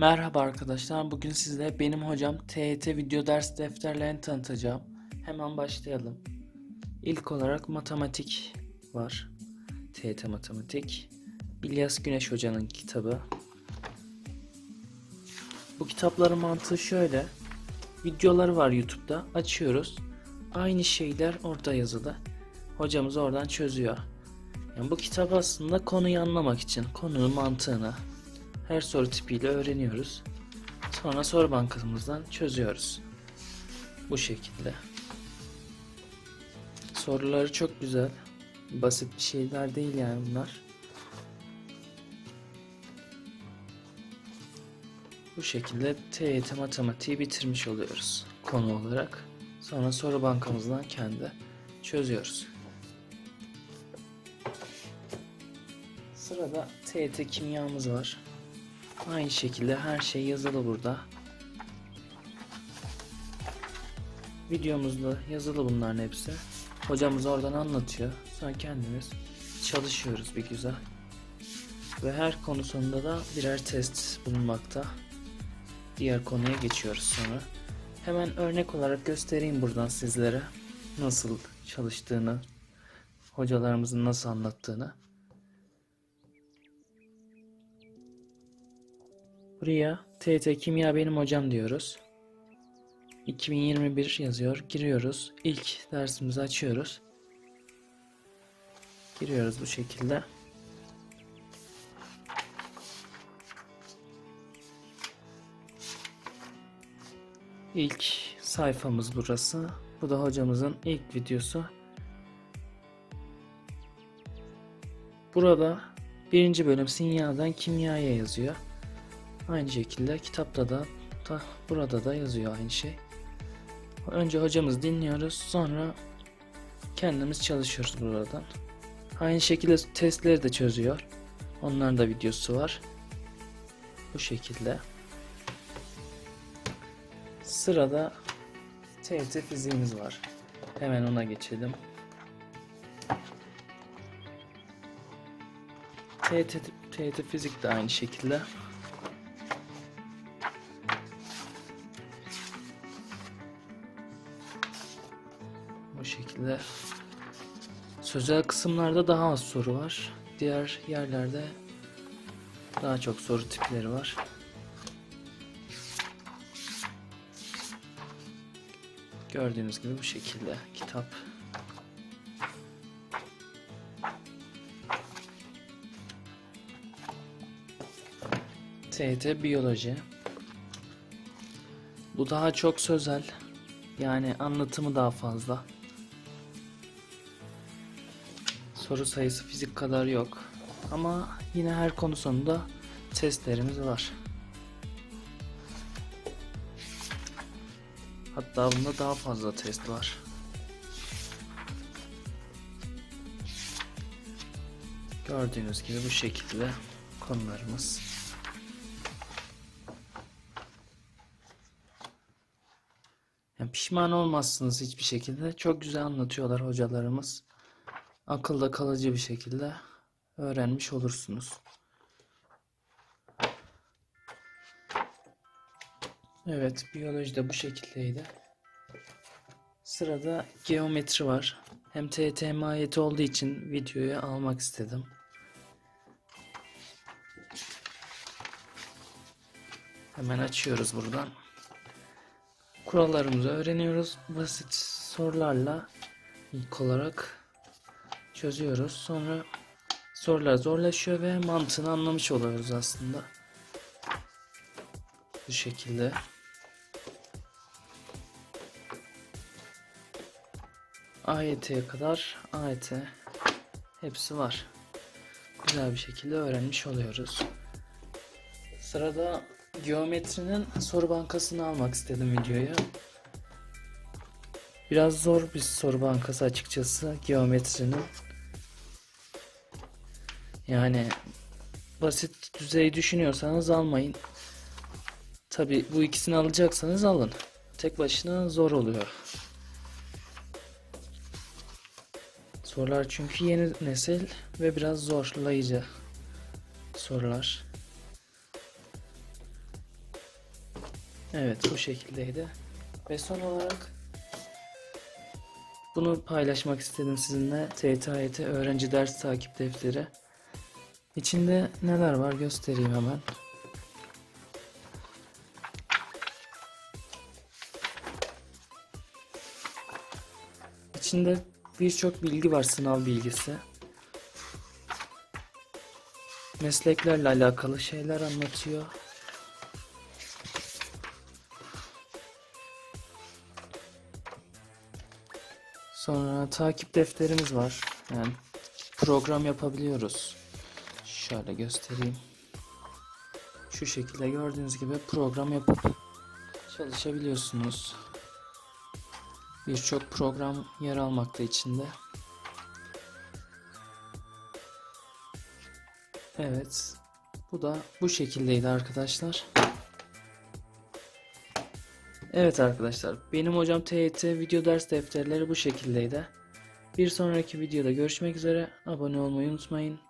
Merhaba arkadaşlar. Bugün size benim hocam TYT video ders defterlerini tanıtacağım. Hemen başlayalım. İlk olarak matematik var. TYT matematik. İlyas Güneş hocanın kitabı. Bu kitapların mantığı şöyle. Videoları var YouTube'da. Açıyoruz. Aynı şeyler orada yazılı. Hocamız oradan çözüyor. Yani bu kitap aslında konuyu anlamak için, konunun mantığını, her soru tipiyle öğreniyoruz. Sonra soru bankamızdan çözüyoruz. Bu şekilde. Soruları çok güzel. Basit bir şeyler değil yani bunlar. Bu şekilde TYT matematiği bitirmiş oluyoruz konu olarak. Sonra soru bankamızdan kendi çözüyoruz. Sırada TYT kimyamız var. Aynı şekilde her şey yazılı burada. Videomuzda yazılı bunların hepsi. Hocamız oradan anlatıyor. Sonra kendimiz çalışıyoruz bir güzel. Ve her konu sonunda da birer test bulunmakta. Diğer konuya geçiyoruz sonra. Hemen örnek olarak göstereyim buradan sizlere nasıl çalıştığını, hocalarımızın nasıl anlattığını. Buraya TT Kimya benim hocam diyoruz. 2021 yazıyor. Giriyoruz. İlk dersimizi açıyoruz. Giriyoruz bu şekilde. İlk sayfamız burası. Bu da hocamızın ilk videosu. Burada birinci bölüm sinyalden kimyaya yazıyor. Aynı şekilde kitapta da, da burada da yazıyor aynı şey. Önce hocamız dinliyoruz sonra kendimiz çalışıyoruz buradan. Aynı şekilde testleri de çözüyor. Onların da videosu var. Bu şekilde. Sırada TRT fiziğimiz var. Hemen ona geçelim. TRT, TRT fizik de aynı şekilde. Şekilde. Sözel kısımlarda daha az soru var. Diğer yerlerde daha çok soru tipleri var. Gördüğünüz gibi bu şekilde kitap. TYT Biyoloji. Bu daha çok sözel. Yani anlatımı daha fazla. Soru sayısı fizik kadar yok. Ama yine her konu sonunda testlerimiz var. Hatta bunda daha fazla test var. Gördüğünüz gibi bu şekilde konularımız. Yani pişman olmazsınız hiçbir şekilde. Çok güzel anlatıyorlar hocalarımız. Akılda kalıcı bir şekilde öğrenmiş olursunuz. Evet, biyoloji de bu şekildeydi. Sırada geometri var. Hem hem AYT olduğu için videoyu almak istedim. Hemen açıyoruz buradan. Kurallarımızı öğreniyoruz. Basit sorularla ilk olarak çözüyoruz. Sonra sorular zorlaşıyor ve mantığını anlamış oluyoruz aslında. Bu şekilde. AYT'ye kadar AYT hepsi var. Güzel bir şekilde öğrenmiş oluyoruz. Sırada geometrinin soru bankasını almak istedim videoya. Biraz zor bir soru bankası açıkçası geometrinin. Yani basit düzey düşünüyorsanız almayın. Tabi bu ikisini alacaksanız alın. Tek başına zor oluyor. Sorular çünkü yeni nesil ve biraz zorlayıcı sorular. Evet bu şekildeydi. Ve son olarak bunu paylaşmak istedim sizinle. TYT öğrenci ders takip defteri. İçinde neler var göstereyim hemen. İçinde birçok bilgi var sınav bilgisi. Mesleklerle alakalı şeyler anlatıyor. Sonra takip defterimiz var. Yani program yapabiliyoruz. Şöyle göstereyim. Şu şekilde gördüğünüz gibi program yapıp çalışabiliyorsunuz. Birçok program yer almakta içinde. Evet. Bu da bu şekildeydi arkadaşlar. Evet arkadaşlar, benim hocam TYT video ders defterleri bu şekildeydi. Bir sonraki videoda görüşmek üzere. Abone olmayı unutmayın.